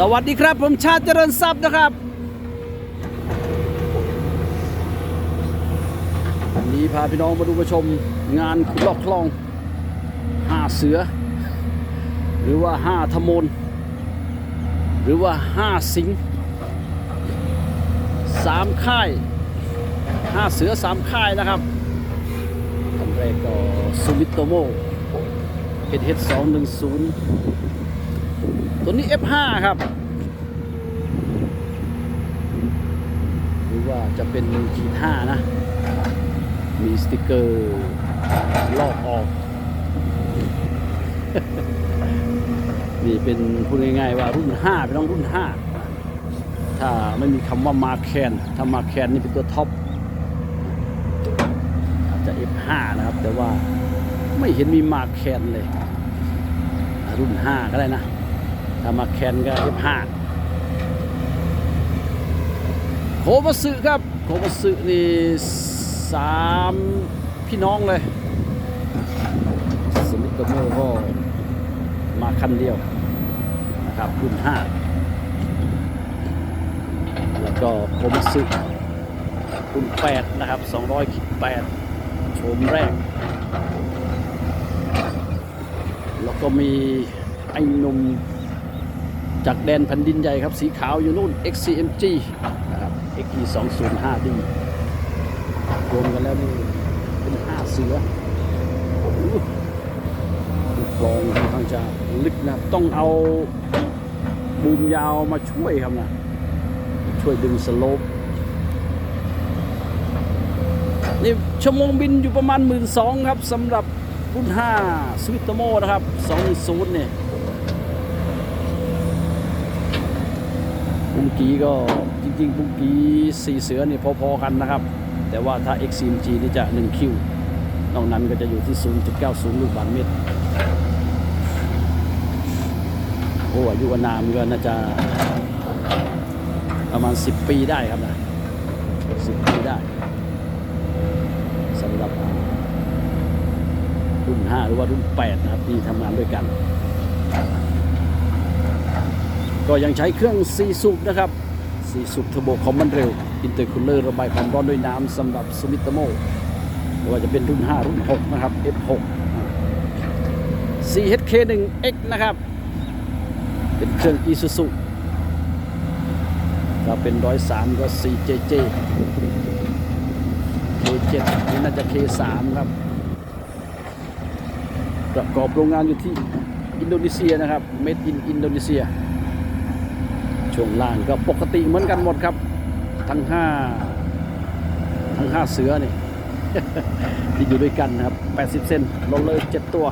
สวัสดีครับ ผมชาติเจริญทรัพย์นะครับวันนี้พาพี่น้องมาดูมาชมงานขุดลอกคลองห้าเสือ หรือว่าห้าธมนหรือว่าห้าสิงสามค่ายห้าเสือสามค่ายนะครับอันแรกก็ซูมิโตโมเฮดเฮดสองหนึ่งศูนย์ ตัวนี้ F5 ครับหรือว่าจะเป็นขีด5นะ มีสติกเกอร์ลอกออก นี่เป็นพูดง่ายๆว่ารุ่น5เป็นน้องรุ่น 5 ถ้าไม่มีคำว่ามาแคนถ้ามาแคนนี่เป็นตัวท็อปอาจจะ F5 นะครับ แต่ว่าไม่เห็นมีมาแคนเลย รุ่น 5 ก็ได้นะ ถ้ามาแคนก็ F5 โคบัสึครับ โคบัสึนี่สามพี่น้องเลย สมิโตโมก็มาคันเดียวนะครับรุ่น5แล้วก็โคบัสึรุ่น8นะครับ200ขีด8โฉมแรก แล้วก็มีไอ้นุ่ม จากแดนแผ่นดินใหญ่ครับ สีขาวอยู่นู่น XCMG นะครับ XG 2 0 5 D รวมกันแล้วนี่เป็น 5 เสือโอ้โหกลองค่อนข้างจะลึกนะต้องเอาบูมยาวมาช่วยครับนะช่วยดึงสโลปนี่ชั่วโมงบินอยู่ประมาณ 1 2ื่นครับสำหรับรุ่น5สวิตโตโมนะครับ 20เนี่ย บุ้งกีก็จริงๆบุ้งกีสี่เสือนี่พอๆกันนะครับ แต่ว่าถ้า XCMG นี่จะ1คิวนอกนั้นก็จะอยู่ที่ 0.90 ลูกบาศก์เมตร โอ้อายุอานามก็น่าจะประมาณ 10 ปีได้ครับนะ 10 ปีได้สำหรับรุ่น 5 หรือว่ารุ่น 8 นะครับที่ทำงานด้วยกัน ก็ยังใช้เครื่อง4สูบนะครับ4สูบเทอร์โบคอมมันเร็ว อินเตอร์คูลเลอร์ระบายความร้อนด้วยน้ำสำหรับสมิตโมหรือว่าจะเป็นรุ่น 5 รุ่น 6 นะครับ F6 4HK1X นะครับ เป็นเครื่อง Isuzu ถ้าเป็น103ก็ 4JJ K7 นี่น่าจะ K3 ครับประกอบโรงงานอยู่ที่อินโดนีเซียนะครับ Made in อินโดนีเซีย ช่วงล่างก็ปกติเหมือนกันหมดครับ ทั้งห้าทั้งห้าเสือนี่ที่อยู่ด้วยกันนะครับ 80 เซนโรเลอร์7ตัว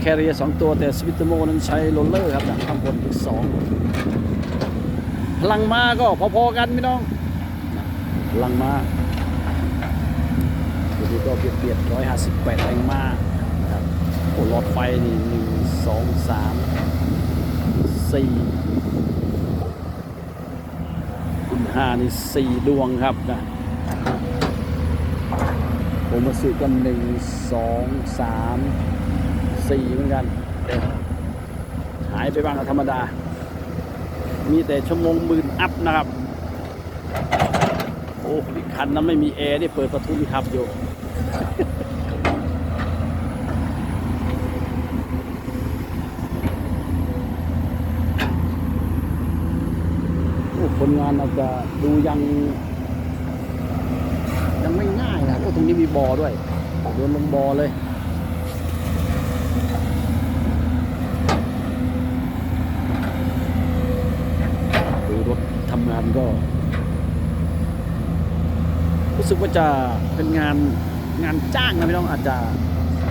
แคเรียสองตัวแต่สวิตโมนั้นใช้โรลเลอร์ครับข้างบนอีกสองพลังมาก็พอๆกันพี่น้องพลังมาตัวนี้ก็เบียดๆ158แรงมาครับโอ้หลอดไฟนี่หนึ่งสองสามสี่ ห้านี่สี่ดวงครับนะผมมาซื้อกันหนึ่งสองสามสี่เหมือนกันหายไปบ้างธรรมดา มีแต่ชั่วโมงหมื่นอัพนะครับ โอ้คันนั้นไม่มีแอร์นี่เปิดประทุนขับอยู่ โอ้ผลงานอาจจะดูยัง ยังไม่ง่ายนะโอ้ตรงนี้มีบอด้วยโดนลงบอเลยดูรถทำงานก็รู้สึกว่าจะเป็นงานงานจ้างนะพี่น้องอาจจะ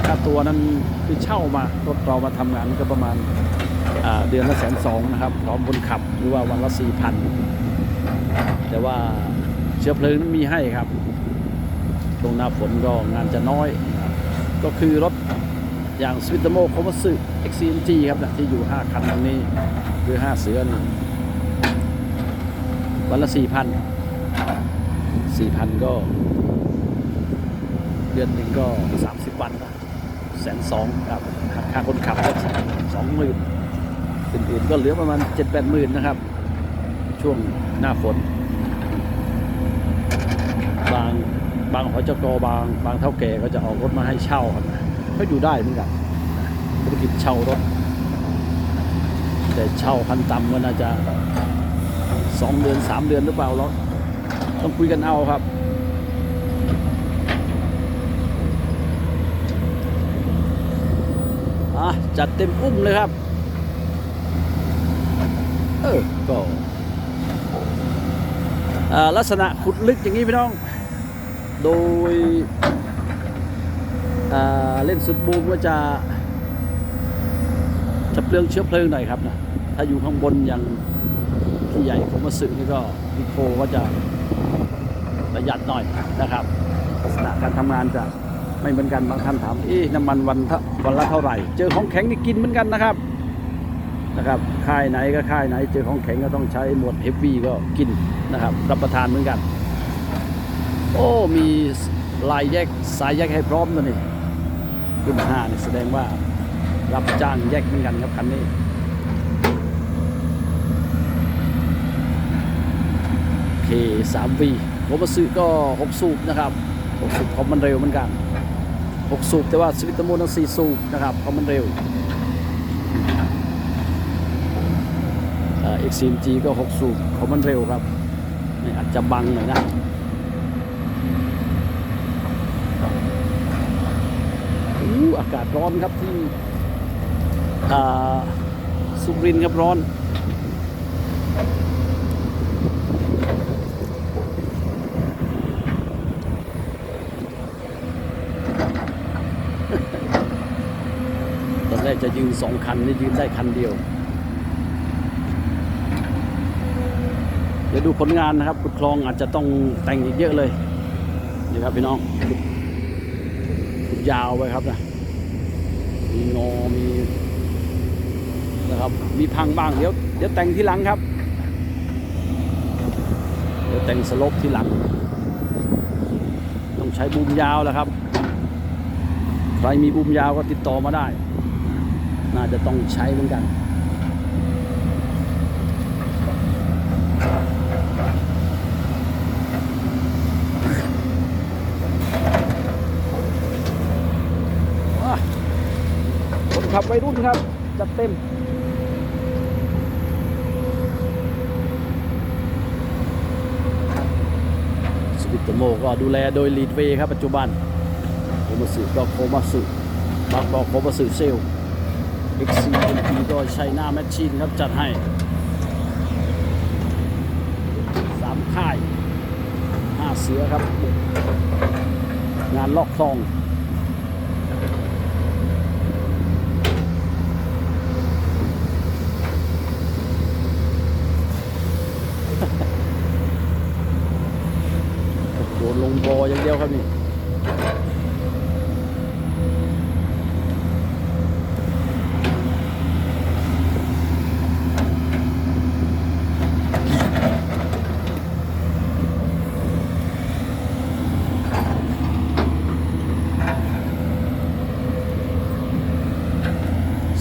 ค่าตัวนั้นคือเช่ามารถเรามาทำงานก็ประมาณเดือนละแสนสองนะครับพร้อมคนขับหรือว่าวันละสี่พัน แต่ว่าเชื้อเพลิงนั้นมีให้ครับ ช่วงหน้าฝนก็งานจะน้อย ก็คือรถอย่างสวิตโมโคมัสึ XCMG ครับนะที่อยู่ 5 คันตรงนี้คือ 5 เสือนี่วันละ 4,000 4,000 ก็ เดือนหนึ่งก็ 30 วันนะแสนสองครับค่าคนขับก็สองหมื่นอื่นๆก็เหลือประมาณ7 8หมื่นนะครับ ช่วงหน้าฝน บางบางหอจกบาง บางเท่าแก่ก็จะออกรถมาให้เช่าครับก็อยู่ได้เหมือนกันธุรกิจเช่ารถ แต่เช่าคันต่ำก็น่าจะสองเดือนสามเดือนหรือเปล่าเราต้องคุยกันเอาครับอะจัดเต็มอุ้มเลยครับ เออก็ ลักษณะขุดลึกอย่างนี้พี่น้อง โดยเล่นสุดบูมก็จะจะเปลืองเชื้อเพลิงหน่อยครับนะถ้าอยู่ข้างบนอย่างที่ใหญ่ของมาสึนี่ก็พิโคก็จะประหยัดหน่อยนะครับลักษณะการทำงานจะไม่เหมือนกันบางท่านถามเอ๊ะน้ำมันวันทะวันละเท่าไหร่ เจอของแข็งนี่กินเหมือนกันนะครับ นะครับค่ายไหนก็ค่ายไหน เจอของแข็งก็ต้องใช้หมวดเฮฟวี่ก็กินนะครับ รับประทานเหมือนกัน โอ้มีลายแยกสายแยกให้พร้อมตัวนี่รุ่นห้านี่แสดงว่ารับจ้างแยกเหมือนกันครับคันนี้เคสามวีผมมาซื้อก็หกสูบนะครับหกสูบเพราะมันเร็วเหมือนกันหกสูบแต่ว่าสวิตเตอร์โมนั้นสี่สูบนะครับเพราะมันเร็ว เอ็กซ์จีก็หกสูบเพรามันเร็วครับนี่อาจจะบังหน่อยนะอู้อากาศร้อนครับที่สุรินทร์ครับร้อนตอนแรกจะยืนสองคันนี่ยืนได้คันเดียว เดี๋ยวดูผลงานนะครับขุดคลองอาจจะต้องแต่งอีกเยอะเลยนี่ครับพี่น้องยาวไปครับนะมีงอมีนะครับมีพังบ้างเดี๋ยวเดี๋ยวแต่งที่หลังครับ เดี๋ยวแต่งสลบที่หลัง ต้องใช้บูมยาวแล้วครับใครมีบูมยาวก็ติดต่อมาได้ น่าจะต้องใช้เหมือนกัน อะคน ขับวัยรุ่นครับ จัดเต็ม สวิตโมก็ดูแลโดยลีดเวย์ครับปัจจุบันโคมาสึก็โคมาสึบางบอกโคมาสึเซล XCMP ก็ใช้หน้าแมชชีนครับจัดให้สามค่ายห้าเสือครับ งานลอกคลอง โดนลงบออย่างเดียวครับนี่ ส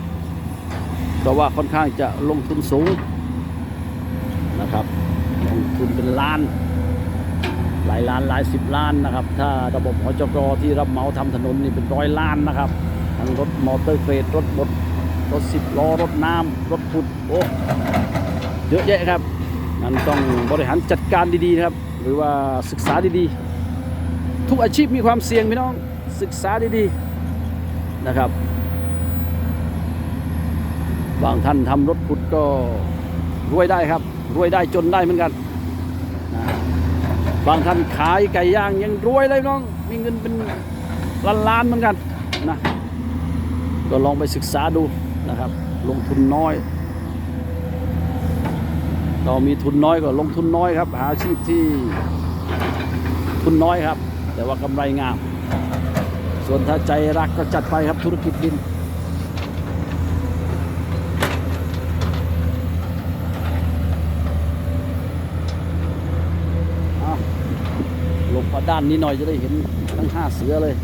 เพราะว่าค่อนข้างจะลงทุนสูงนะครับลงทุนเป็นล้าน หลายล้านหลายสิบล้านนะครับ ถ้าระบบหอจกที่รับเหมาทำถนนนี่เป็นร้อยล้านนะครับทั้งรถมอเตอร์เกรดรถบดรถสิบล้อรถน้ำรถขุดโอ้เยอะแยะครับมันต้องบริหารจัดการดีๆนะครับ หรือว่าศึกษาดีๆ ทุกอาชีพมีความเสี่ยงพี่น้องศึกษาดีๆนะครับ บางท่านทำรถขุดก็รวยได้ครับ รวยได้จนได้เหมือนกันนะบางท่านขายไก่ย่างยังรวยเลยน้อง มีเงินเป็นล้านล้านๆเหมือนกันนะก็ลองไปศึกษาดูนะครับ ลงทุนน้อย เรามีทุนน้อยก็ลงทุนน้อยครับ หาอาชีพที่ทุนน้อยครับ แต่ว่ากำไรงาม ส่วนถ้าใจรักก็จัดไปครับธุรกิจดิน อะหลบมา ด้านนี้หน่อยจะได้เห็นทั้งห้าเสือเลย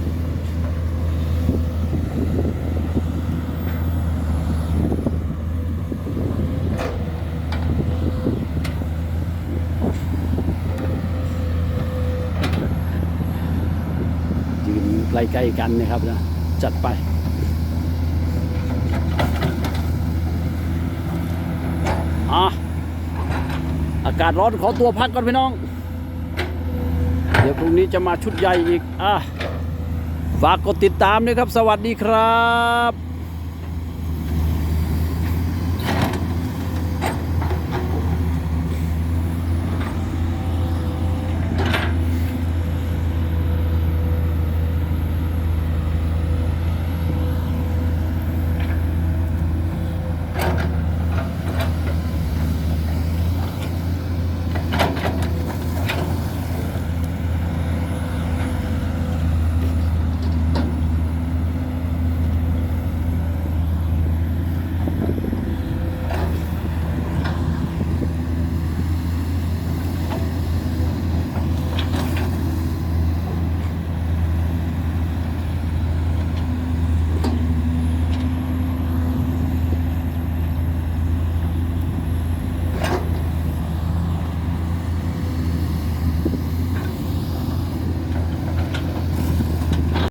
ยืนใกล้ๆกันนะครับนะ จัดไปอะอากาศร้อนขอตัวพักก่อนพี่น้อง เดี๋ยวพรุ่งนี้จะมาชุดใหญ่อีกอะฝากกดติดตามด้วยครับ สวัสดีครับ